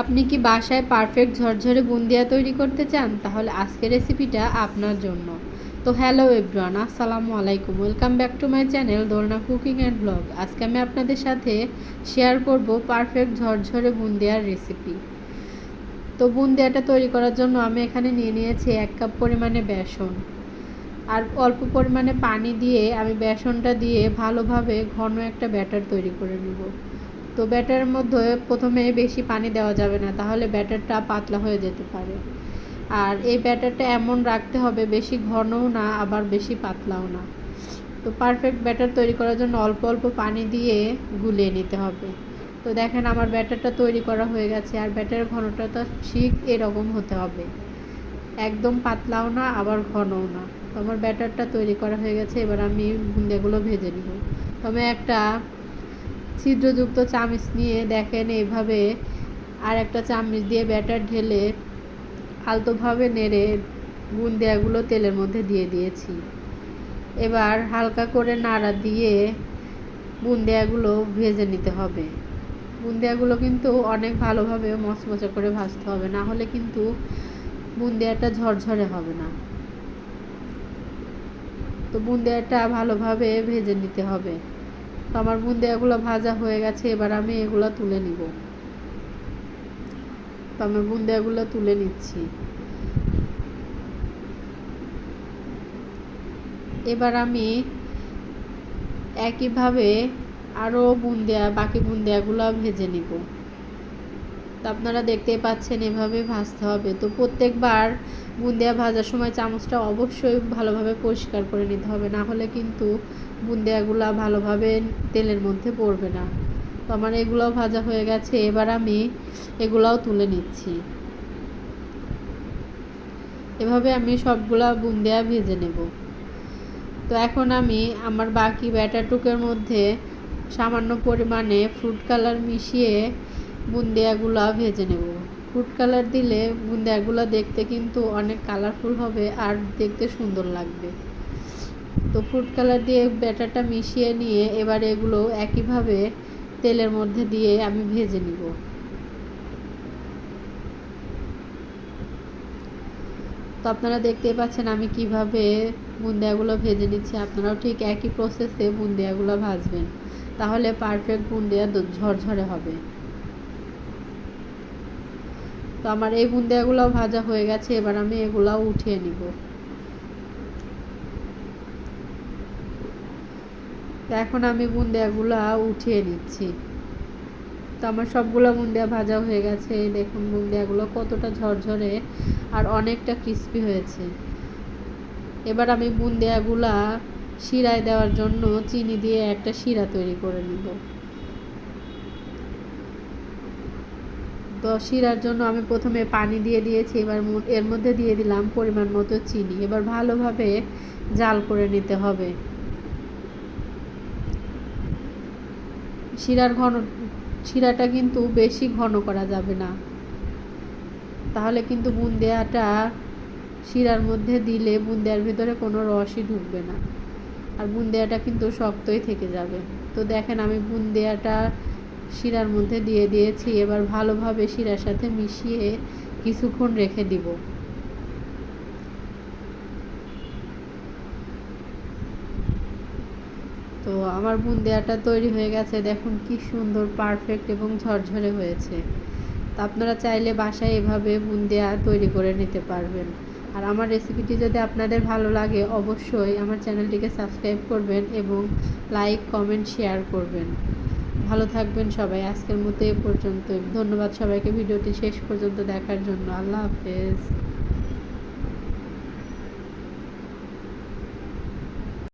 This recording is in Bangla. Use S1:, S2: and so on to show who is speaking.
S1: আপনি কি বাসায় পারফেক্ট ঝরঝরে বুন্দিয়া তৈরি করতে চান? তাহলে আজকের রেসিপিটা আপনার জন্য। তো হ্যালো এভরিওয়ান, আসসালামু আলাইকুম। Welcome back to my channel Dolna cooking and blog. আজকে আমি আপনাদের সাথে শেয়ার করব পারফেক্ট ঝরঝরে বুন্দিয়ার রেসিপি। তো বুন্দিয়াটা তৈরি করার জন্য আমি এখানে নিয়ে নিয়েছি এক কাপ পরিমাণে বেসন। আর অল্প পরিমাণে পানি দিয়ে আমি বেসনটা দিয়ে ভালোভাবে ঘন একটা ব্যাটার তৈরি করে নেব। তো ব্যাটারের মধ্যে প্রথমে বেশি পানি দেওয়া যাবে না, তাহলে ব্যাটারটা পাতলা হয়ে যেতে পারে। আর এই ব্যাটারটা এমন রাখতে হবে, বেশি ঘনও না, আবার বেশি পাতলাও না। তো পারফেক্ট ব্যাটার তৈরি করার জন্য অল্প অল্প পানি দিয়ে গুলিয়ে নিতে হবে। তো দেখেন আমার ব্যাটারটা তৈরি করা হয়ে গেছে, আর ব্যাটারের ঘনটা তো ঠিক এরকম হতে হবে। একদম পাতলাও না, আবার ঘনও না। তো আমার ব্যাটারটা তৈরি করা হয়ে গেছে, এবার আমি বুন্দিয়াগুলো ভেজে নিব। তবে একটা ছিদ্রযুক্ত চামচ নিয়ে দেখেন এইভাবে আর একটা চামচ দিয়ে ব্যাটার ঢেলে আলতোভাবে নেড়ে বুন্দিয়াগুলো তেলের মধ্যে দিয়ে দিয়েছি। এবার হালকা করে নাড়া দিয়ে বুন্দিয়াগুলো ভেজে নিতে হবে। বুন্দিয়াগুলো কিন্তু অনেক ভালোভাবে মচমচে করে ভাজতে হবে, না হলে কিন্তু বুন্দিয়াটা ঝরঝরে হবে না। তো বুন্দিয়াটা ভালোভাবে ভেজে নিতে হবে। তো আমার বুন্দিয়াগুলো ভাজা হয়ে গেছে, এবার আমি এগুলো তুলে নিব। তো আমি বুন্দিয়াগুলো তুলে নিচ্ছি। এবার আমি একইভাবে আরও বুন্দিয়া, বাকি বুন্দিয়াগুলো ভেজে নিব। তো আপনারা দেখতেই পাচ্ছেন, এভাবে ভাজতে হবে। তো প্রত্যেকবার বুন্দিয়া ভাজার সময় চামচটা অবশ্যই ভালোভাবে পরিষ্কার করে নিতে হবে। না হলে কিন্তু বুন্দিয়াগুলো ভালোভাবে তেলের মধ্যে পড়বে না। তো আমার এগুলোও ভাজা হয়ে গেছে। এবার আমি এগুলাও তুলে নিচ্ছি। এভাবে আমি সবগুলা বুন্দিয়া ভেজে নেব। তো এখন আমি আমার বাকি ব্যাটারটুকের মধ্যে সামান্য পরিমাণে ফ্রুট কালার মিশিয়ে বুন্দিয়াগুলো ভেজে নেব। ফুড কালার দিলে বুন্দিয়াগুলো দেখতে কিন্তু অনেক কালারফুল হবে আর দেখতে সুন্দর লাগবে। তো ফুড কালার দিয়ে ব্যাটারটা মিশিয়ে নিয়ে এবার এগুলো একইভাবে তেলের মধ্যে দিয়ে আমি ভেজে নিব। তো আপনারা দেখতেই পাচ্ছেন আমি কীভাবে বুন্দিয়াগুলো ভেজে নিচ্ছি। আপনারাও ঠিক একই প্রসেসে বুন্দিয়াগুলো ভাজবেন। তাহলে পারফেক্ট বুন্দিয়া ঝরঝরে হবে। তো আমার এই বুন্দিয়াগুলো ভাজা হয়ে গেছে, এবার আমি এগুলাও উঠিয়ে নিব। এখন আমি বুন্দিয়াগুলো উঠিয়ে নিচ্ছি। তো আমার সবগুলো বুন্দিয়া ভাজা হয়ে গেছে দেখুন বুন্দিয়াগুলো কতটা ঝরঝরে আর অনেকটা ক্রিস্পি হয়েছে। এবার আমি বুন্দিয়াগুলা শিরায় দেওয়ার জন্য চিনি দিয়ে একটা শিরা তৈরি করে নিব। তো শিরার জন্য আমি প্রথমে পানি দিয়ে দিয়েছি, এবার এর মধ্যে দিয়ে দিলাম পরিমাণ মতো চিনি। এবার ভালোভাবে জাল করে নিতে হবে। শিরার ঘন, শিরাটা কিন্তু বেশি ঘন করা যাবে না। তাহলে কিন্তু বুন্দিয়াটা শিরার মধ্যে দিলে বুন্দিয়ার ভিতরে কোনো রসই ঢুকবে না। আর বুন্দিয়াটা কিন্তু শক্তই থেকে যাবে। তো দেখেন আমি বুন্দিয়াটা শিরার মধ্যে দিয়ে দিয়েছি, এবার ভালোভাবে শিরার সাথে মিশিয়ে কিছুক্ষণ রেখে দিব। তো আমার বুন্দিয়াটা তৈরি হয়ে গেছে, দেখুন কি সুন্দর পারফেক্ট এবং ঝরঝরে হয়েছে। তা আপনারা চাইলে বাসায় এভাবে বুন্দিয়া তৈরি করে নিতে পারবেন। আর আমার রেসিপিটি যদি আপনাদের ভালো লাগে, অবশ্যই আমার চ্যানেলটিকে সাবস্ক্রাইব করবেন এবং লাইক কমেন্ট শেয়ার করবেন। ভালো থাকবেন সবাই, আজকের মতো এ পর্যন্ত ধন্যবাদ সবাইকে, ভিডিওটি শেষ পর্যন্ত দেখার জন্য। আল্লাহ হাফেজ।